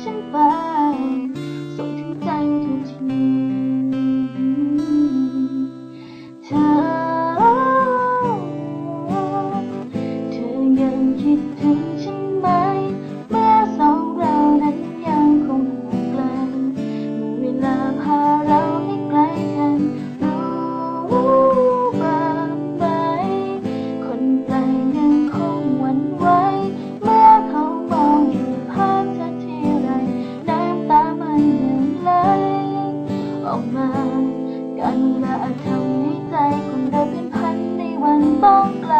ฉันไป ส่งถึงใจเธอทีเธอ เธอยังคิดถึง ระอาทำให้ใจของเเป็นพันในวันบ้องไกล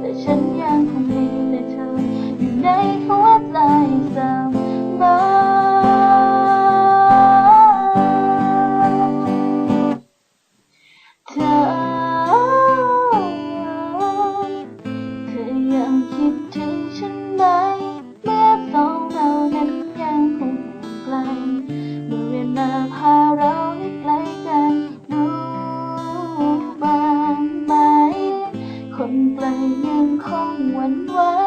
แต่ฉันยังคงมีแต่เธออยู่ในหัว ไก